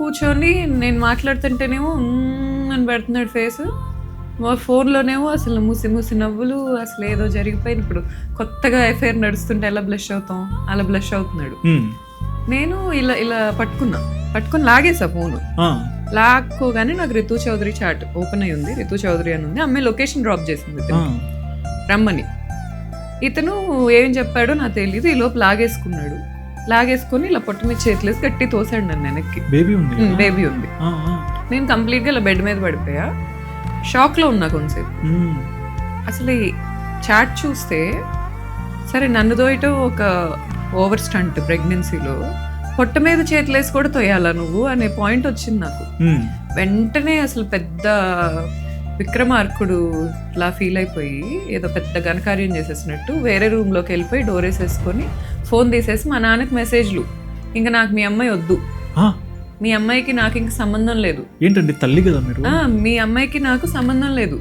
కూర్చొని నేను మాట్లాడుతుంటేనేమో అని పెడుతున్నాడు ఫేస్. మా ఫోన్లోనేమో అసలు ముసి ముసి నవ్వులు అసలు ఏదో జరిగిపోయింది. ఇప్పుడు కొత్తగా ఎఫ్ఐఆర్ నడుస్తుంటే ఎలా బ్లష్ అవుతాం? అలా బ్లష్ అవుతున్నాడు. నేను ఇలా ఇలా పట్టుకున్నా. పట్టుకొని లాగేసా ఫోను. లాక్కోగానే నాకు రితు చౌదరి చాట్ ఓపెన్ అయి ఉంది. రితు చౌదరి అని ఉంది. అమ్మాయి లొకేషన్ డ్రాప్ చేసింది రమ్మని. ఇతను ఏం చెప్పాడో నాకు తెలియదు ఈ లోపు లాగేసుకున్నాడు. లాగేసుకొని ఇలా పొట్ట మీద చేతులేసి గట్టి తోసాడు నన్ను వెనక్కి బేబీ ఉంది? బేబీ ఉంది. నేను కంప్లీట్గా ఇలా బెడ్ మీద పడిపోయా షాక్లో ఉన్నా కొంతసేపు ఉమ్. అసలు ఈ చాట్ చూస్తే సరే నన్ను తోయటం ఒక ఓవర్ స్టంట్ ప్రెగ్నెన్సీలో పొట్ట మీద చేతులేసి కూడా తోయాలా నువ్వు అనే పాయింట్ వచ్చింది నాకు. వెంటనే అసలు పెద్ద విక్రమార్కుడు ఇట్లా ఫీల్ అయిపోయి ఏదో పెద్ద ఘనకార్యం చేసేసినట్టు వేరే రూమ్లోకి వెళ్ళిపోయి డోర్ వేసేసుకొని ఫోన్ తీసేసి మా నాన్నకి మెసేజ్లు. ఇంకా నాకు మీ అమ్మాయి వద్దు. మీ అమ్మాయికి నాకు ఇంక సంబంధం లేదు. ఏంటండి తల్లి కదా మీరు? మీ అమ్మాయికి నాకు సంబంధం లేదు.